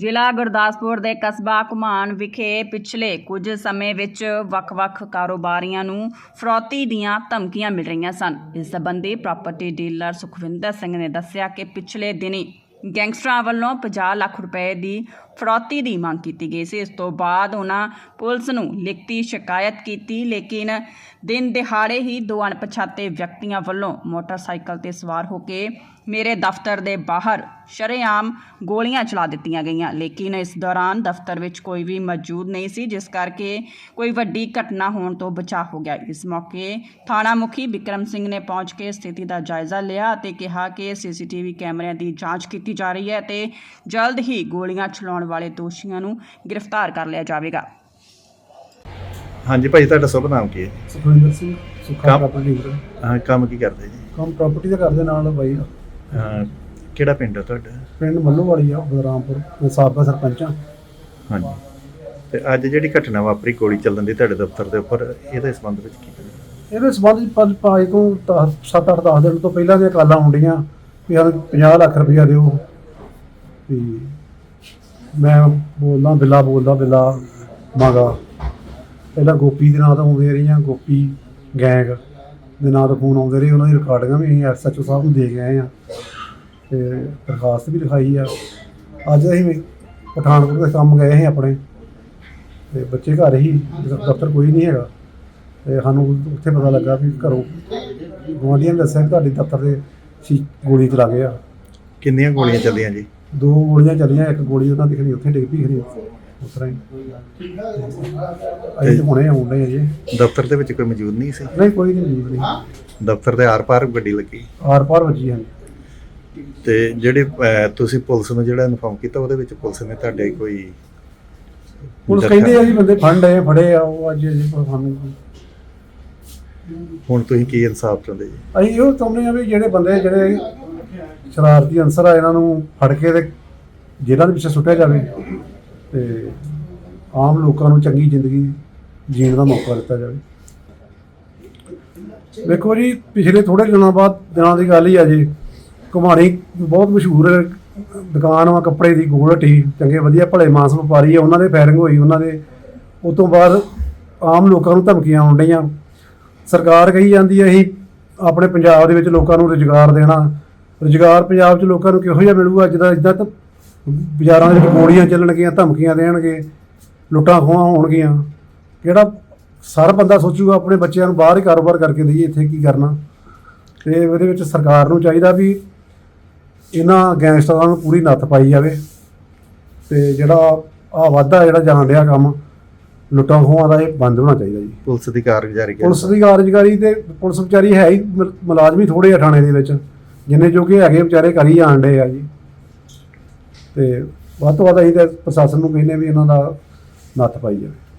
ਜ਼ਿਲ੍ਹਾ ਗੁਰਦਾਸਪੁਰ ਦੇ ਕਸਬਾ ਘੁਮਾਨ ਵਿਖੇ ਪਿਛਲੇ ਕੁਝ ਸਮੇਂ ਵਿੱਚ ਵੱਖ-ਵੱਖ ਕਾਰੋਬਾਰੀਆਂ ਨੂੰ ਫਰੌਤੀ ਦੀਆਂ ਧਮਕੀਆਂ ਮਿਲ ਰਹੀਆਂ ਸਨ। ਇਸ ਸੰਬੰਧੀ ਪ੍ਰਾਪਰਟੀ ਡੀਲਰ ਸੁਖਵਿੰਦਰ ਸਿੰਘ ਨੇ ਦੱਸਿਆ ਕਿ ਪਿਛਲੇ ਦਿਨੀ ਗੈਂਗਸਟਰਾਂ ਵੱਲੋਂ 50 ਲੱਖ ਰੁਪਏ ਦੀ ਫਰੌਤੀ ਦੀ ਮੰਗ ਕੀਤੀ ਗਈ ਸੀ। ਇਸ ਤੋਂ ਬਾਅਦ ਉਹਨਾਂ ਪੁਲਿਸ ਨੂੰ ਲਿਖਤੀ ਸ਼ਿਕਾਇਤ ਕੀਤੀ, ਲੇਕਿਨ ਦਿਨ ਦਿਹਾੜੇ ਹੀ ਦੋ ਅਣਪਛਾਤੇ ਵਿਅਕਤੀਆਂ ਵੱਲੋਂ ਮੋਟਰਸਾਈਕਲ ਤੇ ਸਵਾਰ ਹੋ ਕੇ ਮੇਰੇ ਦਫ਼ਤਰ ਦੇ ਬਾਹਰ ਸ਼ਰੇਆਮ ਗੋਲੀਆਂ ਚਲਾ ਦਿੱਤੀਆਂ ਗਈਆਂ। ਲੇਕਿਨ ਇਸ ਦੌਰਾਨ ਦਫ਼ਤਰ ਵਿੱਚ ਕੋਈ ਵੀ ਮੌਜੂਦ ਨਹੀਂ ਸੀ, ਜਿਸ ਕਰਕੇ ਕੋਈ ਵੱਡੀ ਘਟਨਾ ਹੋਣ ਤੋਂ ਬਚਾ ਹੋ ਗਿਆ। ਇਸ ਮੌਕੇ ਥਾਣਾ ਮੁਖੀ ਵਿਕਰਮ ਸਿੰਘ ਨੇ ਪਹੁੰਚ ਕੇ ਸਥਿਤੀ ਦਾ ਜਾਇਜ਼ਾ ਲਿਆ ਅਤੇ ਕਿਹਾ ਕਿ ਸੀਸੀਟੀਵੀ ਕੈਮਰਿਆਂ ਦੀ ਜਾਂਚ ਕੀਤੀ ਜਾ ਰਹੀ ਹੈ ਤੇ ਜਲਦ ਹੀ ਗੋਲੀਆਂ ਚਲਾਉਣ ਵਾਲੇ ਦੋਸ਼ੀਆਂ ਨੂੰ ਗ੍ਰਿਫਤਾਰ ਕਰ ਲਿਆ ਜਾਵੇਗਾ। ਹਾਂਜੀ ਭਾਈ ਤੁਹਾਡਾ ਸ਼ੁਭ ਨਾਮ ਕੀ ਹੈ ਸੁਖਵਿੰਦਰ ਸਿੰਘ ਸੁੱਖਾ ਕੰਮ- ਪ੍ਰਾਪਰਟੀ ਡੀਲਰ ਹਾਂ ਕੰਮ ਕੀ ਕਰਦੇ ਜੀ? ਕੰਮ ਪ੍ਰਾਪਰਟੀ ਦਾ ਕਰਦੇ ਨਾਲ ਬਾਈ। ਹਾਂ, ਕਿਹੜਾ ਪਿੰਡ ਹੈ ਤੁਹਾਡਾ? ਪਿੰਡ ਮੱਲੋਵਾਲੀ ਆ ਬਦਰਾਮਪੁਰ ਮੈਂ ਸਾਬਕਾ ਸਰਪੰਚ ਆ। ਹਾਂਜੀ। ਤੇ ਅੱਜ ਜਿਹੜੀ ਘਟਨਾ ਵਾਪਰੀ ਗੋਲੀ ਚੱਲਣ ਦੀ ਤੁਹਾਡੇ ਦਫ਼ਤਰ ਦੇ ਉੱਪਰ ਇਹਦੇ ਸੰਬੰਧ ਵਿੱਚ ਕੀ ਕਰੀਏ ਇਹਦੇ ਸੰਬੰਧ ਵਿੱਚ ਪੰਜ ਪਾਜ ਤੋਂ 7-8 10 ਦਿਨ ਤੋਂ ਪਹਿਲਾਂ ਦੀਆਂ ਕਾਲਾਂ ਹੁੰਦੀਆਂ ਵੀ ਸਾਨੂੰ 50 ਲੱਖ ਰੁਪਇਆ ਦਿਓ। ਵੀ ਮੈਂ ਬੋਲਦਾ ਬਿੱਲਾ ਬੋਲਦਾ ਬਿੱਲਾ, ਮੰਗਾ। ਪਹਿਲਾਂ ਗੋਪੀ ਦੇ ਨਾਂ ਤੋਂ ਆਉਂਦੇ ਰਹੀਆਂ, ਗੋਪੀ ਗੈਂਗ ਦੇ ਨਾਂ ਤੋਂ ਫੋਨ ਆਉਂਦੇ ਰਹੇ, ਉਹਨਾਂ ਦੀ ਰਿਕਾਰਡਿੰਗਾਂ ਵੀ ਅਸੀਂ ਐਸਐਚਓ ਸਾਹਿਬ ਨੂੰ ਦੇ ਕੇ ਆਏ ਆ ਤੇ ਦਰਖਾਸਤ ਵੀ ਲਿਖਾਈ ਆ। ਅੱਜ ਅਸੀਂ ਪਠਾਨਕੋਟ ਦੇ ਕੰਮ ਗਏ ਸੀ ਆਪਣੇ। ਤੇ ਬੱਚੇ ਘਰ ਹੀ, ਦਫ਼ਤਰ ਕੋਈ ਨਹੀਂ ਹੈਗਾ। ਤੇ ਸਾਨੂੰ ਉੱਥੇ ਪਤਾ ਲੱਗਾ ਵੀ ਘਰੋਂ ਗੁਆਂਢੀਆਂ ਨੇ ਦੱਸਿਆ ਕਿ ਤੁਹਾਡੇ ਦਫ਼ਤਰ ਦੇ ਸੀ ਗੋਲੀ ਚਲਾ ਗਏ ਆ ਕਿੰਨੀਆਂ ਗੋਲੀਆਂ ਚੱਲੀਆਂ ਜੀ? ਦੋ ਗੋਲੀਆਂ ਚੱਲੀਆਂ ਇੱਕ ਗੋਲੀ ਉਹਨਾਂ ਦੀ ਖਰੀ ਉੱਥੇ ਡਿੱਗ ਪਈ ਖਰੀ ਉਸ ਤਰ੍ਹਾਂ ਹੀ। ਅਸੀਂ ਤਾਂ ਹੁਣੇ ਆਉਂਦੇ ਆ ਜੀ। ਦਫ਼ਤਰ ਦੇ ਵਿੱਚ ਕੋਈ ਮੌਜੂਦ ਨਹੀਂ ਸੀ? ਨਹੀਂ ਕੋਈ ਨਹੀਂ ਮੌਜੂਦ ਨਹੀਂ। ਦਫ਼ਤਰ ਦੇ ਆਰ-ਪਾਰ ਗੱਡੀ ਲੱਗੀ? ਆਰ ਪਾਰ ਵੱਜੀ ਹਨ ਤੇ ਜਿਹੜੇ ਅਹ, ਤੁਸੀਂ ਪੁਲਿਸ ਨੂੰ ਜਿਹੜਾ ਇਨਫੋਰਮ ਕੀਤਾ ਉਹਦੇ ਵਿੱਚ ਪੁਲਿਸ ਨੇ ਤੁਹਾਡੇ ਕੋਈ ਪੁਲਿਸ ਕਹਿੰਦੇ ਆ ਜੀ ਬੰਦੇ ਫੰਡ ਆਏ ਫੜੇ ਆ ਉਹ ਅੱਜ ਜੀ ਸਾਨੂੰ ਹੁਣ ਤੁਸੀਂ ਕੀ ਇਨਸਾਫ ਚਾਹੁੰਦੇ ਜੀ? ਅਸੀਂ ਇਹੋ ਚਾਹੁੰਦੇ ਆ ਵੀ ਜਿਹੜੇ ਬੰਦੇ ਜਿਹੜੇ ਸ਼ਰਾਰਤੀ ਅਨਸਰ ਆ ਇਹਨਾਂ ਨੂੰ ਫੜ ਕੇ ਤੇ ਜੇਲ੍ਹਾਂ ਦੇ ਪਿੱਛੇ ਸੁੱਟਿਆ ਜਾਵੇ ਤੇ ਆਮ ਲੋਕਾਂ ਨੂੰ ਚੰਗੀ ਜ਼ਿੰਦਗੀ ਜੀਣ ਦਾ ਮੌਕਾ ਦਿੱਤਾ ਜਾਵੇ। ਵੇਖੋ ਜੀ, ਪਿਛਲੇ ਥੋੜੇ ਦਿਨਾਂ ਬਾਅਦ ਦਿਨਾਂ ਦੀ ਗੱਲ ਹੀ ਆ ਜੀ। ਘੁਮਾਣੀ ਬਹੁਤ ਮਸ਼ਹੂਰ ਦੁਕਾਨ ਵਾ, ਕੱਪੜੇ ਦੀ ਗੋਲ ਹੱਟੀ ਚੰਗੇ ਵਧੀਆ ਭਲੇ ਮਾਸ ਵਪਾਰੀ ਆ, ਉਹਨਾਂ ਦੇ ਫਾਇਰਿੰਗ ਹੋਈ, ਉਹਨਾਂ ਦੇ। ਉਸ ਤੋਂ ਬਾਅਦ ਆਮ ਲੋਕਾਂ ਨੂੰ ਧਮਕੀਆਂ ਆਉਣ ਡਈਆਂ। ਸਰਕਾਰ ਕਹੀ ਜਾਂਦੀ ਹੈ ਅਸੀਂ ਆਪਣੇ ਪੰਜਾਬ ਦੇ ਵਿੱਚ ਲੋਕਾਂ ਨੂੰ ਰੁਜ਼ਗਾਰ ਦੇਣਾ ਰੁਜ਼ਗਾਰ ਪੰਜਾਬ 'ਚ ਲੋਕਾਂ ਨੂੰ ਕਿਹੋ ਜਿਹਾ ਮਿਲੂਗਾ? ਜਿੱਦਾਂ ਇਦਾਂ ਤਾਂ ਬਾਜ਼ਾਰਾਂ ਦੇ ਵਿੱਚ ਗੋਲੀਆਂ ਚੱਲਣਗੀਆਂ ਧਮਕੀਆਂ ਦੇਣਗੇ ਲੁੱਟਾਂ ਖੋਹਾਂ ਹੋਣਗੀਆਂ। ਕਿਹੜਾ ਸਾਰਾ ਬੰਦਾ ਸੋਚੂਗਾ ਆਪਣੇ ਬੱਚਿਆਂ ਨੂੰ ਬਾਹਰ ਹੀ ਕਾਰੋਬਾਰ ਕਰਕੇ ਦਈਏ ਇੱਥੇ ਕੀ ਕਰਨਾ? ਤੇ ਉਹਦੇ ਵਿੱਚ ਸਰਕਾਰ ਨੂੰ ਚਾਹੀਦਾ ਵੀ ਇਹਨਾਂ ਗੈਂਗਸਟਰਾਂ ਨੂੰ ਪੂਰੀ ਨੱਥ ਪਾਈ ਜਾਵੇ। ਤੇ ਜਿਹੜਾ ਆ ਵਾਧਾ ਜਿਹੜਾ ਜਾਣ ਡਿਆ ਕੰਮ ਲੁੱਟਾਂ ਖੋਹਾਂ ਦਾ ਇਹ ਬੰਦ ਹੋਣਾ ਚਾਹੀਦਾ ਜੀ। ਪੁਲਿਸ ਦੀ ਕਾਰਗੁਜ਼ਾਰੀ? ਪੁਲਿਸ ਦੀ ਕਾਰਜਕਾਰੀ ਤੇ ਪੁਲਿਸ ਵਿਚਾਰੀ ਹੈ ਹੀ ਮੁਲ- ਮੁਲਾਜ਼ਮ ਹੀ ਥੋੜੇ ਆ ਥਾਣੇ ਦੇ ਵਿੱਚ। ਜਿੰਨੇ ਜੋਗੇ ਹੈਗੇ ਵਿਚਾਰੇ ਕਰੀ ਜਾਣ ਡੇ ਆ ਜੀ। ਤੇ ਵੱਧ ਤੋਂ ਵੱਧ ਅਸੀਂ ਤਾਂ ਪ੍ਰਸ਼ਾਸਨ ਨੂੰ ਕਹਿੰਦੇ ਵੀ ਇਹਨਾਂ ਦਾ ਨੱਥ ਪਾਈ ਜਾਵੇ।